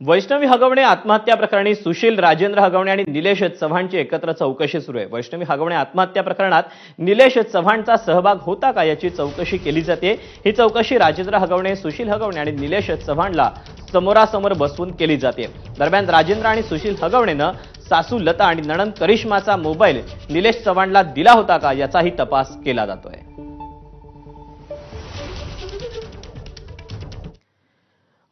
वैष्णवी हगवणे आत्महत्या प्रकरणी सुशील राजेंद्र हगवणे आणि निलेश चव्हाणची एकत्र चौकशी सुरू आहे. वैष्णवी हगवणे आत्महत्या प्रकरणात निलेश चव्हाणचा सहभाग होता का याची चौकशी केली जाते? ही चौकशी राजेंद्र हगवणे सुशील हगवणे आणि निलेश चव्हाणला समोरासमोर बसवून केली जाते. दरम्यान राजेंद्र आणि सुशील हगवणेनं सासू लता आणि नणंद करिश्माचा मोबाईल निलेश चव्हाणला दिला होता का याचाही तपास केला जातोय.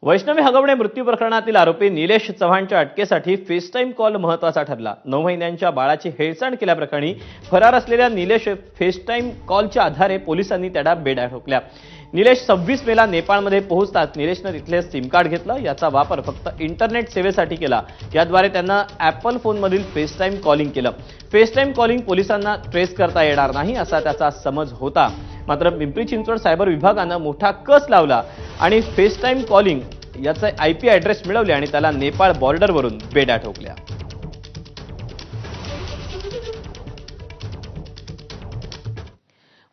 वैष्णवी हगवणे मृत्यू प्रकरणातील आरोपी निलेश चव्हाणच्या अटकेसाठी फेसटाईम कॉल महत्त्वाचा ठरला. नऊ महिन्यांच्या बाळाची हेळसांड केल्याप्रकरणी फरार असलेल्या निलेश फेसटाईम कॉलच्या आधारे पोलिसांनी त्याला बेड्या ठोकल्या. निलेश सव्वीस मेला नेपाळमध्ये पोहोचताच निलेशनं तिथले सिम कार्ड घेतलं. याचा वापर फक्त इंटरनेट सेवेसाठी केला. याद्वारे त्यांना ॲपल फोनमधील फेसटाईम कॉलिंग केलं. फेसटाईम कॉलिंग पोलिसांना ट्रेस करता येणार नाही असा त्याचा समज होता. मात्र पिंपरी चिंचवड सायबर विभागानं मोठा कस लावला आणि फेसटाईम कॉलिंग याचे आय पी ॲड्रेस मिळवले आणि त्याला नेपाळ बॉर्डरवरून बेड्या ठोकल्या.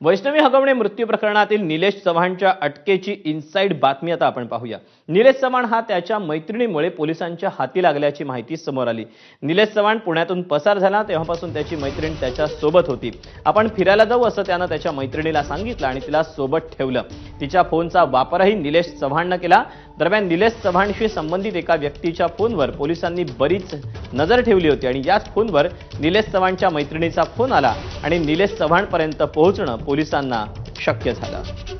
वैष्णवी हगवणे मृत्यू प्रकरणातील निलेश चव्हाणच्या अटकेची इनसाईड बातमी आता आपण पाहूया. निलेश चव्हाण हा त्याच्या मैत्रिणीमुळे पोलिसांच्या हाती लागल्याची माहिती समोर आली. निलेश चव्हाण पुण्यातून पसार झाला तेव्हापासून त्याची मैत्रीण त्याच्या सोबत होती. आपण फिरायला जाऊ असं त्यानं त्याच्या मैत्रिणीला सांगितलं आणि तिला सोबत ठेवलं. तिच्या फोनचा वापरही निलेश चव्हाणनं केला. दरम्यान निलेश चव्हाणशी संबंधित एका व्यक्तीच्या फोनवर पोलिसांनी बरीच नजर ठेवली होती आणि याच फोनवर निलेश चव्हाणच्या मैत्रिणीचा फोन आला आणि निलेश चव्हाणपर्यंत पोहोचणं पोलिसांना शक्य झालं.